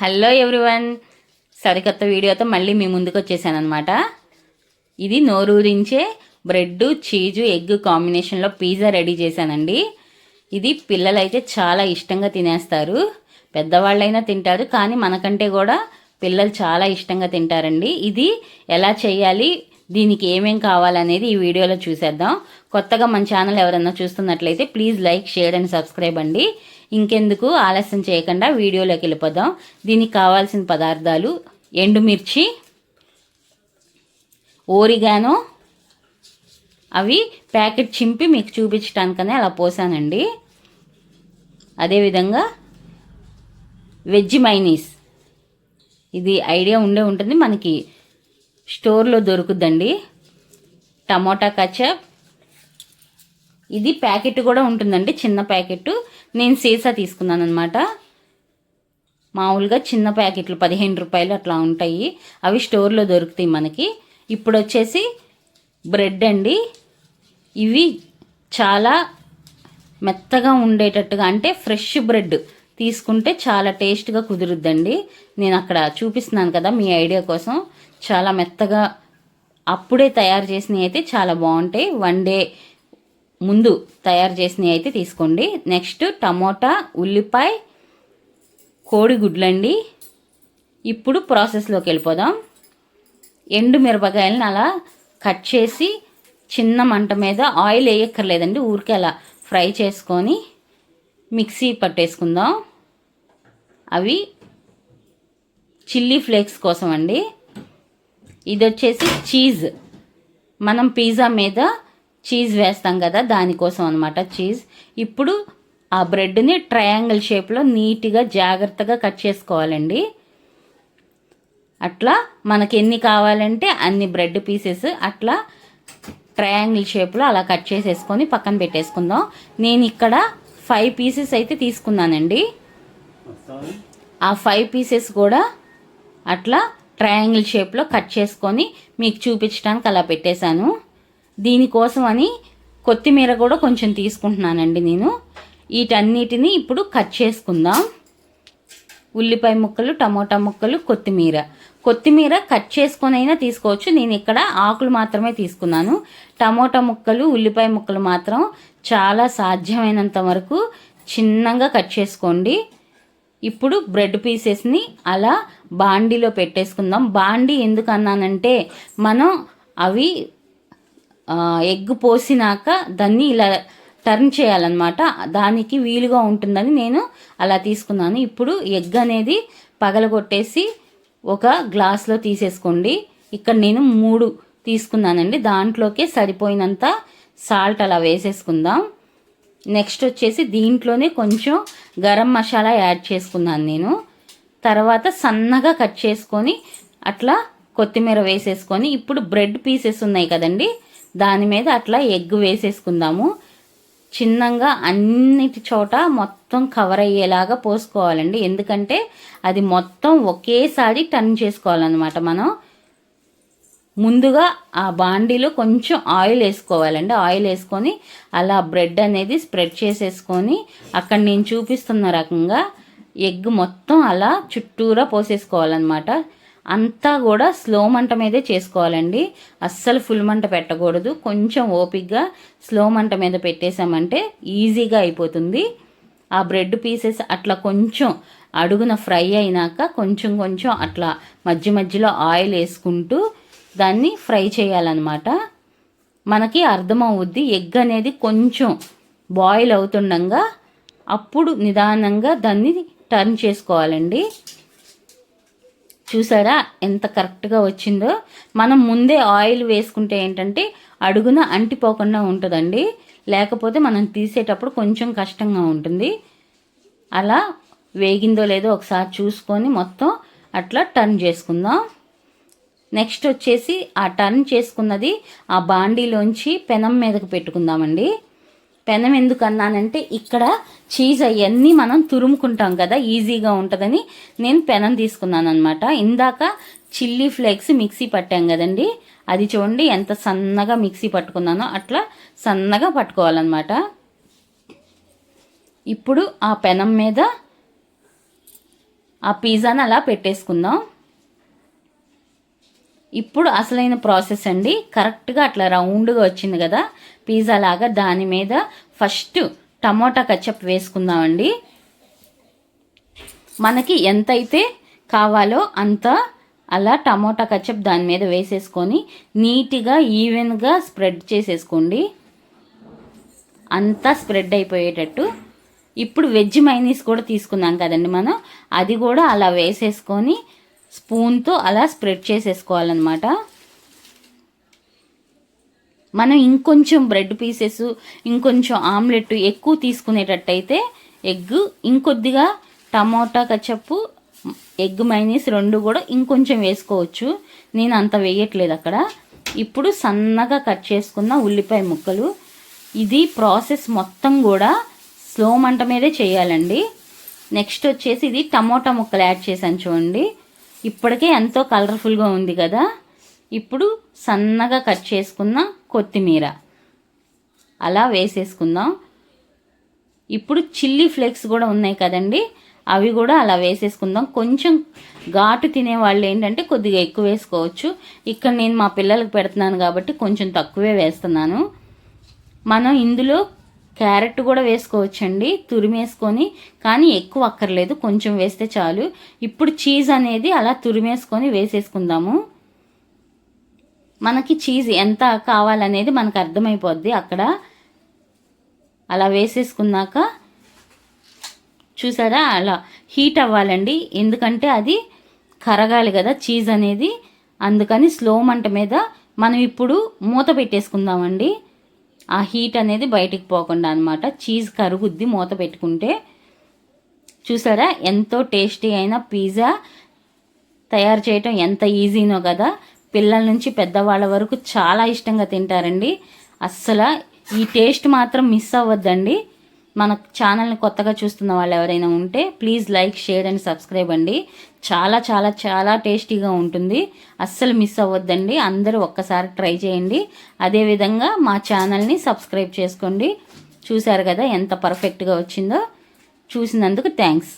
Hello everyone. సరికొత్త వీడియోతో మళ్ళీ మీ ముందుకు వచ్చేసానమాట ఇది నోరూరించే బ్రెడ్ చీజు ఎగ్ కాంబినేషన్లో పిజ్జా రెడీ చేశానండి. ఇది పిల్లలైతే చాలా ఇష్టంగా తినేస్తారు. పెద్దవాళ్ళైనా తింటారు కానీ మనకంటే కూడా పిల్లలు చాలా ఇష్టంగా తింటారండి. ఇది ఎలా చేయాలి దీనికి ఏమేం కావాలనేది ఈ వీడియోలో చూసేద్దాం. కొత్తగా మన ఛానల్ ఎవరన్నా చూస్తున్నట్లయితే please like share and subscribe అండి. ఇంకెందుకు ఆలస్యం చేయకుండా వీడియోలోకి వెళ్ళిపోదాం. దీనికి కావాల్సిన పదార్థాలు ఎండుమిర్చి ఓరిగానో అవి ప్యాకెట్ చింపి మీకు చూపించడానికనే అలా పోసానండి. అదేవిధంగా వెజ్ మైనీస్. ఇది ఐడియా ఉండే ఉంటుంది. మనకి స్టోర్లో దొరుకుద్దండి. Tomato ketchup. ఇది ప్యాకెట్ కూడా ఉంటుందండి. చిన్న ప్యాకెట్. నేను సీసా తీసుకున్నాను అనమాట మామూలుగా చిన్న ప్యాకెట్లు పదిహేను రూపాయలు అట్లా ఉంటాయి. అవి స్టోర్లో దొరుకుతాయి మనకి. ఇప్పుడు వచ్చేసి బ్రెడ్ అండి. ఇవి చాలా మెత్తగా ఉండేటట్టుగా అంటే ఫ్రెష్ బ్రెడ్ తీసుకుంటే చాలా టేస్ట్గా కుదురుద్దండి. నేను అక్కడ చూపిస్తున్నాను కదా మీ ఐడియా కోసం. చాలా మెత్తగా అప్పుడే తయారు చేసినవి అయితే చాలా బాగుంటాయి. వన్ డే ముందు తయారు చేసినవి అయితే తీసుకోండి. నెక్స్ట్ టమోటా ఉల్లిపాయ కోడిగుడ్లండి. ఇప్పుడు ప్రాసెస్లోకి వెళ్ళిపోదాం. ఎండు మిరపకాయలను అలా కట్ చేసి చిన్న మంట మీద ఆయిల్ వేయక్కర్లేదండి. ఊరికే అలా ఫ్రై చేసుకొని మిక్సీ పట్టేసుకుందాం. అవి చిల్లీ ఫ్లేక్స్ కోసం అండి ఇది వచ్చేసి చీజ్. మనం పిజ్జా మీద చీజ్ వేస్తాం కదా దానికోసం అనమాట చీజ్. ఇప్పుడు ఆ బ్రెడ్ని ట్రయాంగిల్ షేప్లో నీట్గా జాగ్రత్తగా కట్ చేసుకోవాలండి. అట్లా మనకి ఎన్ని కావాలంటే అన్ని బ్రెడ్ పీసెస్ అట్లా ట్రయాంగిల్ షేప్లో అలా కట్ చేసేసుకొని పక్కన పెట్టేసుకుందాం. నేను ఇక్కడ ఫైవ్ పీసెస్ అయితే తీసుకున్నానండి. ఆ ఫైవ్ పీసెస్ కూడా అట్లా ట్రయాంగిల్ షేప్లో కట్ చేసుకొని మీకు చూపించడానికి అలా పెట్టేశాను. దీనికోసం అని కొత్తిమీర కూడా కొంచెం తీసుకుంటున్నానండి నేను. వీటన్నిటిని ఇప్పుడు కట్ చేసుకుందాం. ఉల్లిపాయ ముక్కలు టమోటా ముక్కలు కొత్తిమీర. కొత్తిమీర కట్ చేసుకొనైనా తీసుకోవచ్చు. నేను ఇక్కడ ఆకులు మాత్రమే తీసుకున్నాను. టమోటా ముక్కలు ఉల్లిపాయ ముక్కలు మాత్రం చాలా సాధ్యమైనంత వరకు చిన్నగా కట్ చేసుకోండి. ఇప్పుడు బ్రెడ్ పీసెస్ని అలా బాండీలో పెట్టేసుకుందాం. బాండీ ఎందుకన్నానంటే మనం అవి ఎగ్ పోసినాక దాన్ని ఇలా టర్న్ చేయాలన్నమాట. దానికి వీలుగా ఉంటుందని నేను అలా తీసుకున్నాను. ఇప్పుడు ఎగ్ అనేది పగలగొట్టేసి ఒక గ్లాస్లో తీసేసుకోండి. ఇక్కడ నేను మూడు తీసుకున్నానండి. దాంట్లోకే సరిపోయినంత సాల్ట్ అలా వేసేసుకుందాం. నెక్స్ట్ వచ్చేసి దీంట్లోనే కొంచెం గరం మసాలా యాడ్ చేసుకున్నాను నేను. తర్వాత సన్నగా కట్ చేసుకొని అట్లా కొత్తిమీర వేసేసుకొని ఇప్పుడు బ్రెడ్ పీసెస్ ఉన్నాయి కదండీ దాని మీద అట్లా ఎగ్ వేసేసుకుందాము. చిన్నగా అన్నిటి చోట మొత్తం కవర్ అయ్యేలాగా పోసుకోవాలండి. ఎందుకంటే అది మొత్తం ఒకేసారి టర్న్ చేసుకోవాలన్నమాట మనం. ముందుగా ఆ బాండీలో కొంచెం ఆయిల్ వేసుకోవాలండి. ఆయిల్ వేసుకొని అలా బ్రెడ్ అనేది స్ప్రెడ్ చేసేసుకొని అక్కడ నేను చూపిస్తున్న రకంగా ఎగ్ మొత్తం అలా చుట్టూరా పోసేసుకోవాలన్నమాట. అంతా కూడా స్లో మంట మీదే చేసుకోవాలండి. అస్సలు ఫుల్ మంట పెట్టకూడదు. కొంచెం ఓపిక్గా స్లో మంట మీద పెట్టేసామంటే ఈజీగా అయిపోతుంది. ఆ బ్రెడ్ పీసెస్ అట్లా కొంచెం అడుగున ఫ్రై అయినాక కొంచెం కొంచెం అట్లా మధ్య మధ్యలో ఆయిల్ వేసుకుంటూ దాన్ని ఫ్రై చేయాలన్నమాట. మనకి అర్థమవుద్ది ఎగ్ అనేది కొంచెం బాయిల్ అవుతుండగా అప్పుడు నిదానంగా దాన్ని టర్న్ చేసుకోవాలండి. చూసారా ఎంత కరెక్ట్గా వచ్చిందో? మనం ముందే ఆయిల్ వేసుకుంటే ఏంటంటే అడుగున అంటిపోకుండా ఉంటుందండి. లేకపోతే మనం తీసేటప్పుడు కొంచెం కష్టంగా ఉంటుంది. అలా వేగిందో లేదో ఒకసారి చూసుకొని మొత్తం అట్లా టర్న్ చేసుకుందాం. నెక్స్ట్ వచ్చేసి ఆ టర్న్ చేసుకున్నది ఆ బాండీలోంచి పెనం మీదకు పెట్టుకుందామండి. పెనం ఎందుకు అన్నానంటే ఇక్కడ చీజ్ అవన్నీ మనం తురుముకుంటాం కదా ఈజీగా ఉంటుందని నేను పెనం తీసుకున్నాను అనమాట ఇందాక చిల్లీ ఫ్లేక్స్ మిక్సీ పట్టాం కదండి అది చూడండి ఎంత సన్నగా మిక్సీ పట్టుకున్నానో అట్లా సన్నగా పట్టుకోవాలన్నమాట. ఇప్పుడు ఆ పెనం మీద ఆ పిజ్జాని అలా పెట్టేసుకుందాం. ఇప్పుడు అసలైన ప్రాసెస్ అండి కరెక్ట్గా అట్లా రౌండ్గా వచ్చింది కదా పిజ్జా లాగా దాని మీద ఫస్ట్ టమోటా కచ్చప్ వేసుకుందామండి. మనకి ఎంతైతే కావాలో అంత అలా టమోటా కచ్చప్ దాని మీద వేసేసుకొని నీట్గా ఈవెన్గా స్ప్రెడ్ చేసేసుకోండి. అంతా స్ప్రెడ్ అయిపోయేటట్టు. ఇప్పుడు వెజ్ మైనీస్ కూడా తీసుకున్నాం కదండి మనం. అది కూడా అలా వేసేసుకొని స్పూన్తో అలా స్ప్రెడ్ చేసేసుకోవాలన్నమాట. మనం ఇంకొంచెం బ్రెడ్ పీసెస్ ఇంకొంచెం ఆమ్లెట్ ఎక్కువ తీసుకునేటట్టయితే ఎగ్ ఇంకొద్దిగా టమోటా కచ్చప్పు ఎగ్ మైనీస్ రెండు కూడా ఇంకొంచెం వేసుకోవచ్చు. నేను అంత వేయట్లేదు అక్కడ. ఇప్పుడు సన్నగా కట్ చేసుకున్న ఉల్లిపాయ ముక్కలు. ఇది ప్రాసెస్ మొత్తం కూడా స్లో మంట మీదే చేయాలండి. నెక్స్ట్ వచ్చేసి ఇది టమోటా ముక్కలు యాడ్ చేశాను చూడండి. ఇప్పటికే ఎంతో కలర్ఫుల్గా ఉంది కదా. ఇప్పుడు సన్నగా కట్ చేసుకున్న కొత్తిమీర. అలా వేసేసుకుందాం. ఇప్పుడు చిల్లీ ఫ్లేక్స్ కూడా ఉన్నాయి కదండి అవి కూడా అలా వేసేసుకుందాం. కొంచెం ఘాటు తినే వాళ్ళు ఏంటంటే కొద్దిగా ఎక్కువ వేసుకోవచ్చు. ఇక్కడ నేను మా పిల్లలకు పెడుతున్నాను కాబట్టి కొంచెం తక్కువే వేస్తున్నాను. మనం ఇందులో క్యారెట్ కూడా వేసుకోవచ్చండి తురిమేసుకొని కానీ ఎక్కువ అక్కర్లేదు కొంచెం వేస్తే చాలు. ఇప్పుడు చీజ్ అనేది అలా తురిమేసుకొని వేసేసుకుందాము. మనకి చీజ్ ఎంత కావాలనేది మనకు అర్థమైపోద్ది. అక్కడ అలా వేసేసుకున్నాక చూసారా? అలా హీట్ అవ్వాలండి. ఎందుకంటే అది కరగాలి కదా చీజ్ అనేది. అందుకని స్లో మంట మీద మనం ఇప్పుడు మూత పెట్టేసుకుందామండి. ఆ హీట్ అనేది బయటికి పోకుండా అనమాట చీజ్ కరుగుద్ది మూత పెట్టుకుంటే. చూసారా? ఎంతో టేస్టీ అయిన పిజ్జా తయారు చేయటం ఎంత ఈజీనో కదా? పిల్లల నుంచి పెద్దవాళ్ళ వరకు చాలా ఇష్టంగా తింటారండి. అస్సలు ఈ టేస్ట్ మాత్రం మిస్ అవ్వద్దండి. మన ఛానల్ని కొత్తగా చూస్తున్న వాళ్ళు ఎవరైనా ఉంటే please like share and subscribe అండి. చాలా చాలా చాలా టేస్టీగా ఉంటుంది. అస్సలు మిస్ అవ్వద్దండి. అందరూ ఒక్కసారి ట్రై చేయండి. అదేవిధంగా మా ఛానల్ని సబ్స్క్రైబ్ చేసుకోండి. చూశారు కదా ఎంత పర్ఫెక్ట్గా వచ్చిందో. చూసినందుకు థ్యాంక్స్.